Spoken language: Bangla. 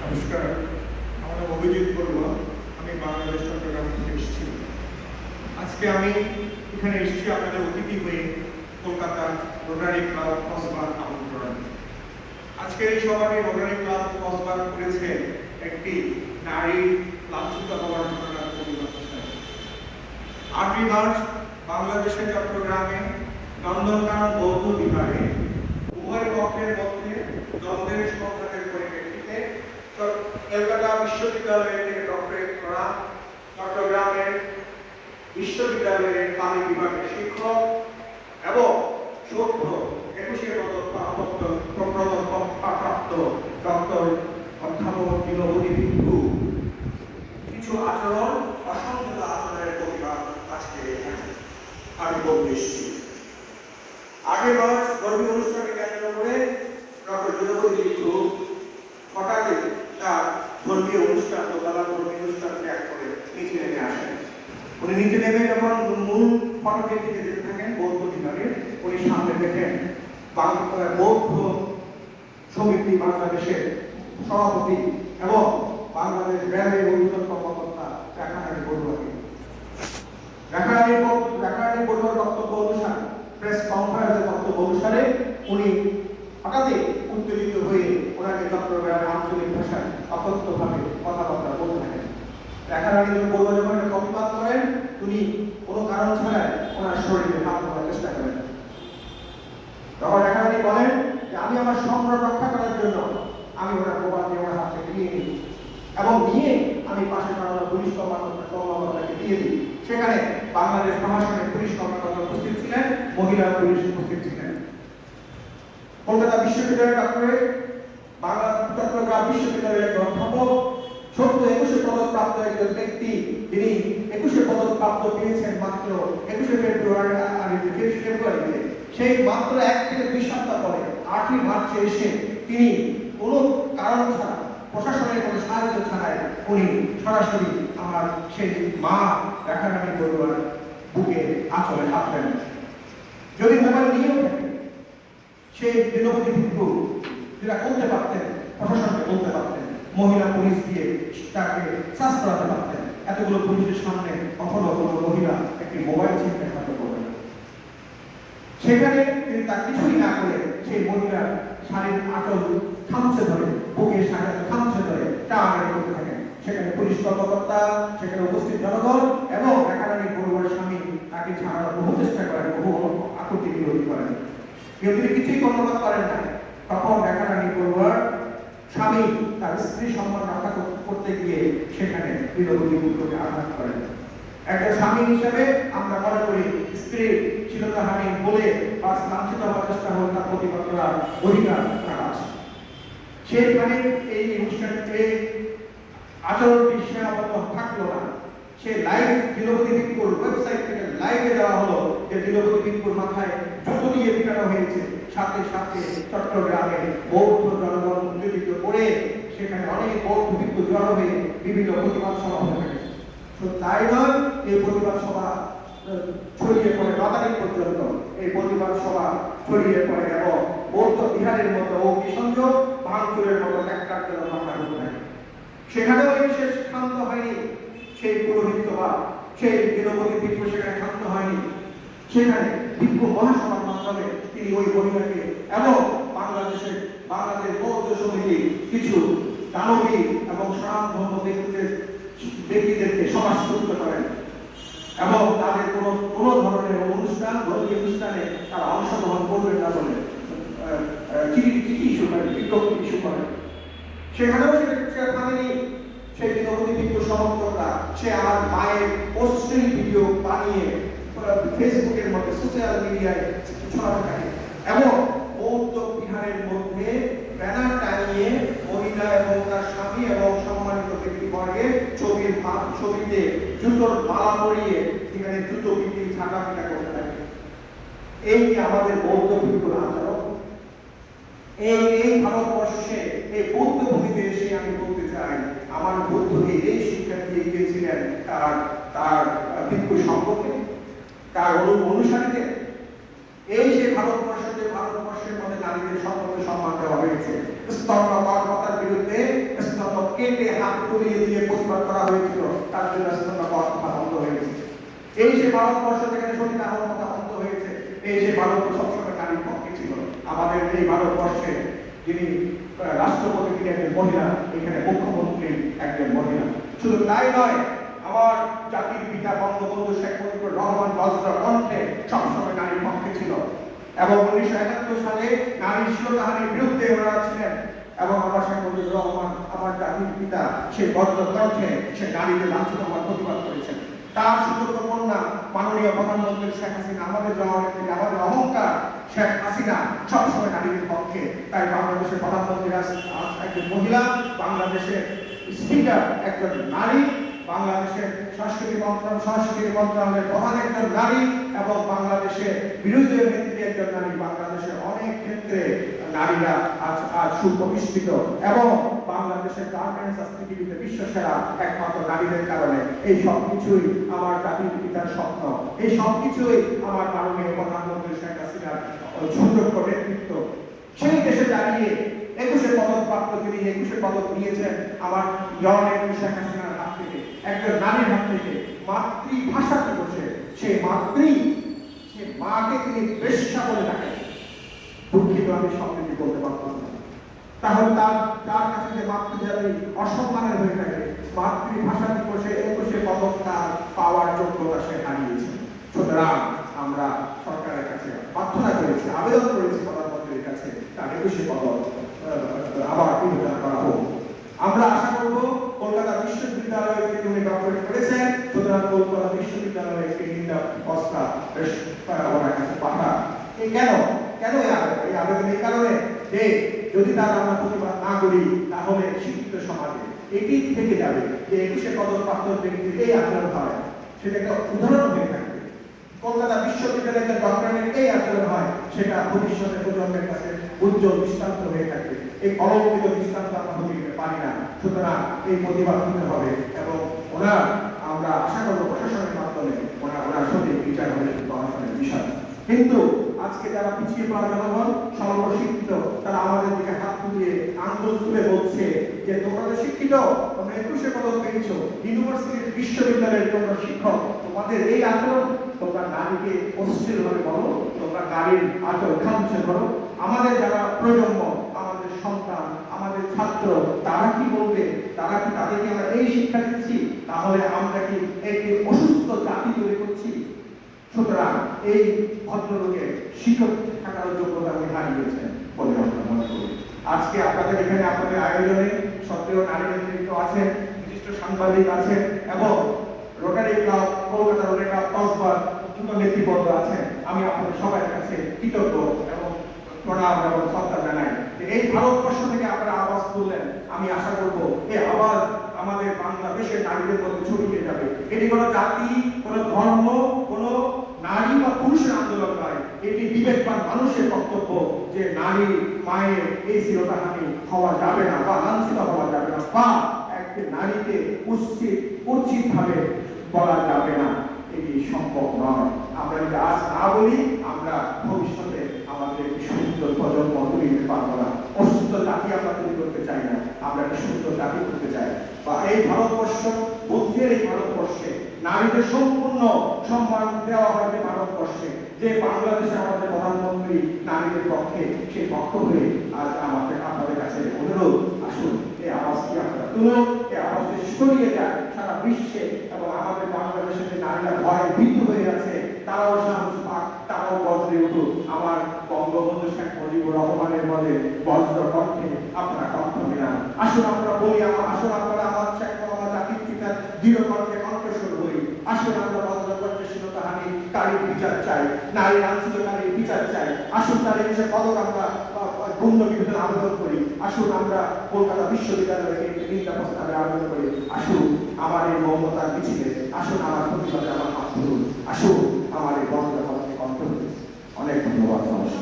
নমস্কার, আমার নাম অভিজিৎ বড়ুয়া, আমি বাংলাদেশ চট্টগ্রাম থেকে এসেছি। আজকে আমি এখানে এসেছি আপনাদের অতিথি হয়ে কলকাতা রোটারি ক্লাব কসবার আমন্ত্রণ। আজকের এই সভাটি রোটারি ক্লাব কসবার করেছে একটি নারী লাঞ্ছিত হওয়ার প্রতিবাদ আটই মার্চ বাংলাদেশের চট্টগ্রামে নন্দনকানন বৌদ্ধ বিহারে উভয় পক্ষের মধ্যে দ্বন্দ্বের চ- কলকাতা বিশ্ববিদ্যালয় থেকে ডক্টরেট করা চট্টগ্রামের বিশ্ববিদ্যালয়ের পানি বিভাগের শিক্ষক এবং সভ্য একুশে পদপ্রাপ্ত প্রাপ্ত ডক্টর অধ্যাপক দীনবতী ভিক্ষু। কিছু আচরণ অসংযত আচরণের প্রতিবাদ আজকে আমি বলতে এসেছি। আগের মাস ধর্মীয় অনুষ্ঠানকে কেন্দ্র করে ডক্টর দীনবতী ভিক্ষু হঠাৎই তার ধর্মীয় অনুষ্ঠান দোতলা ধর্মীয় অনুষ্ঠান ত্যাগ করে নিচে নেমে আসেন নেমে যখন মূল ফটকের দিকে যেতে থাকেন বৌদ্ধ বিভাগে উনি সামনে দেখেন বৌদ্ধ সমিতি বাংলাদেশের সভাপতি এবং বাংলাদেশ ব্যাংকের অন্যতম কর্মকর্তা রেখানারী বড়ুয়াকে। রেখানারী রেখানারী বড়ুয়ার বক্তব্য অনুসারে প্রেস কনফারেন্সের বক্তব্য অনুসারে উনি হঠাৎই উত্তেজিত হয়ে ওনাকে চট্টগ্রামের আঞ্চলিক ভাষায় অকথ্যভাবে কথাবার্তা বলতে থাকেন। রেখানারী বড়ুয়া যখন প্রতিবাদ করেন উনি কোনো কারণ ছাড়াই ওনার শরীরে হাত দেওয়ার চেষ্টা করেন। তখন রেখানারী বলেন যে, আমি আমার সম্মান রক্ষা করার জন্য আমি ওনার মোবাইল দিয়ে ওনার হাত থেকে নিয়ে নিই এবং নিয়ে আমি পাশে দাঁড়ানো পুলিশ কর্মকর্তাকে দিয়ে দিই। সেখানে বাংলাদেশ প্রশাসনের পুলিশ কর্মকর্তা উপস্থিত ছিলেন, মহিলা পুলিশ উপস্থিত ছিলেন। কলকাতা বিশ্ববিদ্যালয়ের ডাক্তারে বাংলা চট্টগ্রাম বিশ্ববিদ্যালয়ের অধ্যাপক সত্য একুশে পদক প্রাপ্ত একজন ব্যক্তি, তিনি একুশে পদক প্রাপ্ত পেয়েছেন মাত্র একুশে ফেব্রুয়ারি সেই মাত্র এক থেকে দুই সপ্তাহ পরে, আটই মার্চে এসে তিনি কোনো কারণ ছাড়া, প্রশাসনের কোনো সাহায্য ছাড়াই উনি সরাসরি আমার সেই মা দেখারানি বড়ুয়ার বুকে আঁচলে হাত যদি মোবাইল নিয়েও সেই দিনবতী ভিক্ষু, যেটা করতে পারতেন, প্রশাসনকে বলতে পারতেন মহিলা পুলিশ দিয়ে তাকে চাষ করাতে পারতেন। এতগুলো পুলিশের সামনে কখনো কোনো মহিলা একটি মোবাইল ছিনতে সাহায্য করবে না সেখানে তিনি তার কিছুই না করে সেই মহিলার শাড়ির আঁচল খামছে ধরে বুকে শাড়ি খামছে ধরে টানাটানি করতে থাকেন। সেখানে পুলিশ কর্মকর্তা, সেখানে উপস্থিত জনগণ এবং একাডেমি বড়ুয়ার স্বামী তাকে ছাড়ানোর বহু চেষ্টা করেন, বহু আকুতি বিরোধী করেন। কেউ তিনি কিছুই কর্মপাত করেন না। তখন একাডেমি বড়ুয়ার স্বামী তার স্ত্রী সম্মান রক্ষা করতে গিয়ে সেখানে বিরোধী পুত্রকে আঘাত করেন। একটা স্বামী হিসেবে আমরা মনে করি স্ত্রী শিলতাহানি বলে বা লাঞ্ছিত হওয়ার চেষ্টা হলে তার প্রতিবাদ অধিকার তার আছে। সেখানে এই অনুষ্ঠানটি আচরণটি সীমাবদ্ধ থাকল না। সে লাইভ দিলবতী ভিক্ষুর ওয়েবসাইট থেকে লাইভে দেওয়া হলো। যে দিলবতী ভিক্ষুর মাথায় জুতো দিয়ে পিটানো হয়েছে। সাথে সাথে চট্টগ্রামে বৌদ্ধ জনগণ উত্তেজিত করে সেখানে অনেক বৌদ্ধ ভিক্ষু জড়ো হয়ে বিভিন্ন প্রতিবাদ সভা হয়ে শুধু তাই নয়, এই প্রতিবাদ সভা ছড়িয়ে পড়ে ন পর্যন্ত। এই প্রতিবাদ সভা ছড়িয়ে পড়ে এবং বৌদ্ধ বিহারের মতো অগ্নিসংযোগ ভাঙচুরের মতো ত্যাগ জন্য ঘটনা ঘটে থাকে সেখানেও বিশেষ ক্ষান্ত হয়নি। সেই পুরোহিত বা সেই দীনবতী ভিক্ষু সেখানে ক্ষান্ত হয়নি। সেখানে মহাসভার মাধ্যমে তিনি ওই মহিলাকে এবং বাংলাদেশের বাংলাদেশ বৌদ্ধ সমিতি কিছু দানবী এবং ধর্ম ব্যক্তিদের ব্যক্তিদেরকে সমাজযুক্ত করেন এবং তাদের কোনো কোনো ধরনের অনুষ্ঠান, ধর্মীয় অনুষ্ঠানে তারা অংশগ্রহণ করবেন না বলে চিঠি ইস্যু করেন, বিজ্ঞপ্তি ইস্যু করেন। সেখানেও থামেনি সেই দিনবতী ভিডিও সমর্থকরা, সে আমার মায়ের অশ্লীল ভিডিও বানিয়ে ফেসবুকের মধ্যে সোশ্যাল মিডিয়ায় ছড়াতে থাকে। এবং বৌদ্ধ বিহারের মধ্যে ব্যানার টানিয়ে মহিলা এবং তার স্বামী এবং সম্মানিত ব্যক্তিবর্গে ছবির ছবিতে জুতোর মালা পরিয়ে সেখানে জুতো পিটি ছাটা পিটা করতে থাকে। এই যে আমাদের বৌদ্ধ ভিক্ষুর আচরণ, এই এই ভারতবর্ষে, এই বৌদ্ধ ভূমিতে এসে আমি বলতে চাই, আমার বুদ্ধকে এই শিক্ষা দিয়ে গিয়েছিলেন তার তার ভিক্ষু সম্পর্কে। তার অনু অনুসারীদের। এই যে ভারতবর্ষ, যে ভারতবর্ষের মধ্যে নারীদের সম্পর্কে সম্মান দেওয়া হয়েছে, স্তম্ভ বিরুদ্ধে স্তম্ভ কেটে হাতে তুলিয়ে দিয়ে প্রতিবাদ করা হয়েছিল, তার জন্য সিনেমা কথা বন্ধ হয়েছে এই যে ভারতবর্ষ থেকে সতীনা হওয়ার বন্ধ হয়েছে, এই যে ভারত সবসময় নারীর পক্ষে ছিল। আমাদের এই ভারতবর্ষে যিনি রাষ্ট্রপতি তিনি একজন মহিলা, এখানে মুখ্যমন্ত্রী একজন মহিলা। শুধু তাই নয় আমার জাতির পিতা বঙ্গবন্ধু শেখ মুজিবুর রহমান বজ্র কণ্ঠে সবসময় নারীর পক্ষে ছিল। এবং উনিশশো একাত্তর সালে নারী শিরোধানের বিরুদ্ধে ওনারা ছিলেন। এবং আমার শেখ মুজিবুর রহমান, আমার জাতির পিতা, সেই বজ্র কণ্ঠে সে নারীদের লাঞ্ছিত হওয়ার প্রতিবাদ করেছেন। তার সুযোগ্য কন্যা, মাননীয় প্রধানমন্ত্রী শেখ হাসিনা, আমাদের জননেত্রী আমাদের অহংকার, শেখ হাসিনা সবসময় নারীদের পক্ষে। তাই বাংলাদেশের প্রধানমন্ত্রী একজন মহিলা, বাংলাদেশের স্পিকার একজন নারী। বাংলাদেশের সংস্কৃতি মন্ত্রণালয়, সংস্কৃতি মন্ত্রণালয়ের প্রধান একজন নারী এবং বাংলাদেশের বিরোধী নেত্রী একজন নারী বাংলাদেশের অনেক ক্ষেত্রে নারীরা আজ আজ সুপ্রতিষ্ঠিত এবং বাংলাদেশের গার্মেন্টস পৃথিবীতে বিশ্বসেরা একমাত্র নারীদের কারণে এই সব কিছুই আমার জাতির পিতার স্বপ্ন। এই সব কিছুই আমার মাননীয় প্রধানমন্ত্রী শেখ হাসিনার সুযোগ্য নেতৃত্ব। সেই দেশে দাঁড়িয়ে একুশে পদক প্রাপ্ত তিনি একুশে পদক নিয়েছেন আমার জননেত্রী শেখ থেকে একজন নারীর হাত থেকে মাতৃভাষা কি বসে সেই মাতৃ, সে মাকে তিনি বেশ্যা বলে ডাকেন। দুঃখিত, আমি শব্দটি বলতে পারতাম না তাহলে তার তার কাছে যে মাতৃজাতি অসম্মানের হয়ে থাকে। মাতৃভাষা দিবসে একুশে পদক তার পাওয়ার যোগ্যতা সে হারিয়েছে। সুতরাং আমরা সরকারের কাছে প্রার্থনা করেছি, আবেদন করেছি প্রধানমন্ত্রীর কাছে তার একুশে পদক আবার করা হোক। আমরা আশা করব কলকাতা বিশ্ববিদ্যালয়ে থেকে উনি ডক্টরেট করেছেন। সুতরাং কলকাতা বিশ্ববিদ্যালয়ে একটি নিন্দা প্রস্তাব ওনার কাছে পাঠা এই কেন? কেন এই আবেদন এই কারণে যে যদি তার আমরা প্রতিবাদ না করি, তাহলে শিক্ষিত সমাজে এটি থেকে যাবে যে একুশে পদক প্রাপ্ত ব্যক্তির এই আচরণ হয়। সেটা একটা উদাহরণ হয়ে থাকবে। কলকাতা বিশ্ববিদ্যালয়ের যে ডক্টরেট এই আচরণ হয়, সেটা ভবিষ্যতে প্রজন্মের কাছে উজ্জ্বল দৃষ্টান্ত হয়ে থাকে। এই অলৌকিক দৃষ্টান্ত আমরা হতে দিতে পারি না। সুতরাং এই প্রতিবাদ হতে হবে এবং ওনার আমরা আশা করব প্রশাসনের মাধ্যমে ওনার ওনার বিচার হবে প্রশাসনের বিষয়। কিন্তু আজকে যারা পিছিয়ে পড়া জনগণ, সর্বশিক্ষিত, তারা আমাদের দিকে হাত তুলিয়ে আন্দোলন তুলে বলছে যে তোমরা তো শিক্ষিত, তোমরা একুশে পদক পেয়েছ, ইউনিভার্সিটির বিশ্ববিদ্যালয়ের তোমরা শিক্ষক, তোমাদের এই আচরণ তোমরা নারীকে অশ্লীল ভাবে বলো, তোমরা নারীর আচরণ খামছে করো আমাদের যারা প্রজন্ম, আমাদের সন্তান, আমাদের ছাত্র, তারা কি বলবে? তারা কি তাদেরকে আমরা এই শিক্ষা দিচ্ছি? তাহলে আমরা কি একটি অসুস্থ জাতি তৈরি করছি? সুতরাং এই ভদ্রলোকের শিক্ষক থাকার যোগ্যতা উনি হারিয়েছেন বলে আমরা মনে করি। আজকে আপনাদের এখানে আপনাদের আয়োজনে সক্রিয় নারী নেতৃত্ব আছেন, বিশিষ্ট সাংবাদিক আছেন এবং rotary club Kolkata rotary club নেতৃবৃন্দ আছেন। আমি আপনাদের সবার কাছে কৃতজ্ঞ এবং প্রণাম এবং জানাই। এই ভারতবর্ষ থেকে আপনারা আওয়াজ তুললেন, আমি আশা করব এই আওয়াজ আমাদের বাংলাদেশের নারীদের মধ্যে ছড়িয়ে যাবে। এটি কোনো জাতি, কোনো ধর্ম, কোনো নারী বা পুরুষের আন্দোলন নয়, এটি বিবেকবান মানুষের বক্তব্য যে নারী, মায়ের এই শিরোধাহানি হওয়া যাবে না বা লাঞ্ছিত হওয়া যাবে না বা একটি নারীকে উচিত উচিত ভাবে বলা যাবে না। এটি সম্ভব নয়। আমরা যদি আজ না বলি, আমরা ভবিষ্যতে আমাদের সুন্দর প্রজন্ম তৈরি পারব না। অসুস্থ জাতি আমরা তৈরি করতে চাই না। আমরা একটা সুন্দর জাতি করতে চাই। এই ভারতবর্ষ, বুদ্ধের এই ভারতবর্ষে, নারীদের সম্পূর্ণ সম্মান দেওয়া হয় যে ভারতবর্ষে। যে বাংলাদেশে আমাদের প্রধানমন্ত্রী নারীদের পক্ষে, সেই পক্ষ হয়ে আজ আমাদের আপনাদের কাছে অনুরোধ, আসুন, এই আওয়াজটি আপনারা তুলুন, এই আওয়াজটি ছড়িয়ে যায় সারা বিশ্বে এবং আমাদের বাংলাদেশে যে নারীরা ভয়ে ভীত হয়ে আছে, তারাও সাহস পাক বজ্রে উঠুক আমার বঙ্গবন্ধু শেখ মুজিবুর রহমানের বলে বজ্র কণ্ঠে আপনারা কণ্ঠ মিলান। আসুন আমরা বলি আমার আসুন আপনারা আমার শেখ আমার জাতির পিতার দৃঢ় কণ্ঠে কণ্ঠস্বর হই আসুন আমরা বজ্র কণ্ঠে শিরোধাহানি কারীর বিচার চাই। নারী লাঞ্ছিত কারীর বিচার চাই। আসুন তাদের এসে পদক আমরা পূর্ণ বিভূতির আবেদন করি। আসুন আমরা কলকাতা বিশ্ববিদ্যালয়কে নিন্দা প্রস্তাবে আবেদন করি। আসুন আমার এই মমতার মিছিলে আসুন আমার প্রতিবাদে আমার হাত আসুন আমার এই বন্ধ কণ্ঠে কণ্ঠ অনেক ধন্যবাদ নমস্কার